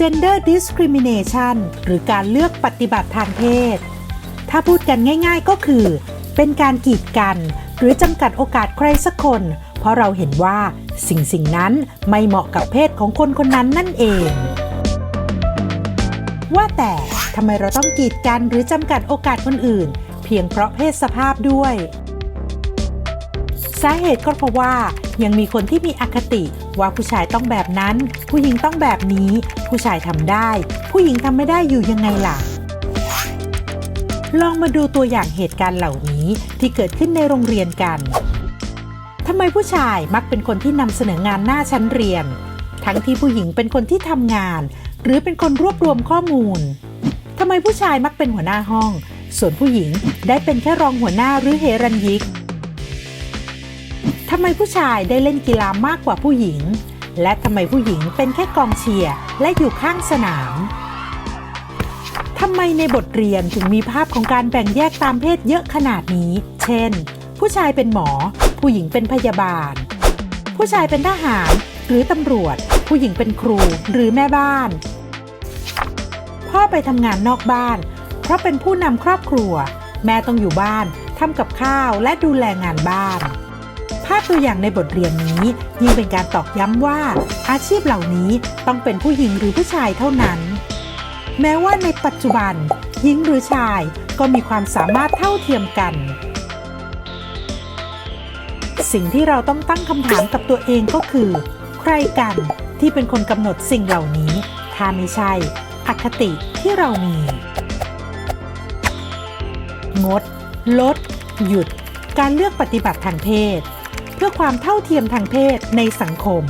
gender discrimination หรือการเลือกปฏิบัติทางเพศ ถ้าพูดกันง่าย ๆก็คือ เป็นการกีดกัน หรือจำกัดโอกาสใครสักคน เพราะเราเห็นว่าสิ่งสิ่งนั้นไม่เหมาะกับเพศของคนคนนั้นนั่นเอง ว่าแต่ทำไมเราต้องกีดกันหรือจำกัดโอกาสคนอื่น เพียงเพราะเพศสภาพด้วย สาเหตุก็เพราะว่ายังมีคนที่มีอคติว่าผู้ชายต้องแบบนั้น ผู้หญิงต้องแบบนี้ ผู้ชายทำได้ ผู้หญิงทำไม่ได้อยู่ยังไงล่ะ ลองมาดูตัวอย่างเหตุการณ์เหล่านี้ที่เกิดขึ้นในโรงเรียนกันทำไมผู้ชายมักเป็นคนที่นำเสนองานหน้าชั้นเรียน ทั้งที่ผู้หญิงเป็นคนที่ทำงาน หรือเป็นคนรวบรวมข้อมูลทำไมผู้ชายมักเป็นหัวหน้าห้อง ส่วนผู้หญิงได้เป็นแค่รองหัวหน้าหรือเฮรันยิกำไมผู้ชายได้เล่นกีฬามากกว่าผู้หญิง และทำไมผู้หญิงเป็นแค่กองเชียร์และอยู่ข้างสนามทำไมในบทเรียนถึงมีภาพของการแบ่งแยกตามเพศเยอะขนาดนี้ เช่น ผู้ชายเป็นหมอ ผู้หญิงเป็นพยาบาล ผู้ชายเป็นทหาร หรือตำรวจ ผู้หญิงเป็นครูหรือแม่บ้าน พ่อไปทำงานนอกบ้าน เพราะเป็นผู้นำครอบครัว แม่ต้องอยู่บ้านทำกับข้าวและดูแลงานบ้าน ภาพตัวอย่างในบทเรียนนี้ยิ่งเป็นการตอกย้ำว่า อาชีพเหล่านี้ต้องเป็นผู้หญิงหรือผู้ชายเท่านั้น แม้ว่าในปัจจุบัน หญิงหรือชายก็มีความสามารถเท่าเทียมกัน สิ่งที่เราต้องตั้งคำถามกับตัวเองก็คือ ใครกันที่เป็นคนกำหนดสิ่งเหล่านี้ ถ้าไม่ใช่ อคติที่เรามี งด ลด หยุด การเลือกปฏิบัติทางเพศ เพื่อความเท่าเทียมทางเพศในสังคม